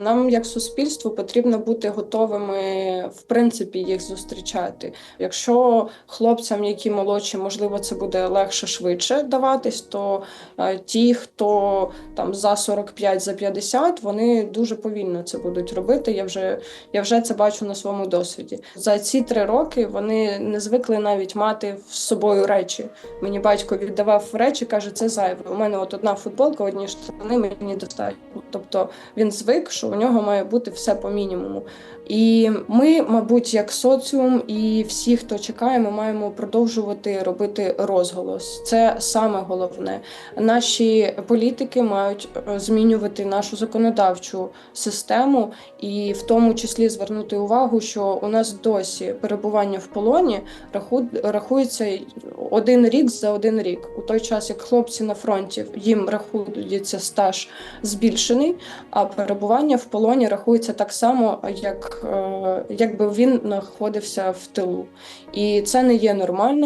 Нам, як суспільству, потрібно бути готовими в принципі їх зустрічати. Якщо хлопцям, які молодші, можливо, це буде легше швидше даватись, то е, ті, хто там за 45, за 50, вони дуже повільно це будуть робити. Я вже я вже це бачу на своєму досвіді. За ці три роки вони не звикли навіть мати з собою речі. Мені батько віддавав речі, каже, це зайве. У мене от одна футболка, одні штани мені достатньо. Тобто він звик, що у нього має бути все по мінімуму. І ми, мабуть, як соціум, і всі, хто чекає, ми маємо продовжувати робити розголос. Це саме головне. Наші політики мають е, змінювати нашу законодавчу систему, і в тому числі звернути увагу, що у нас досі перебування в полоні рахується один рік за один рік. У той час, як хлопці на фронті їм рахується стаж збільшений, а перебування в полоні рахується так само, як е, якби він знаходився в тилу. І це не є нормальним.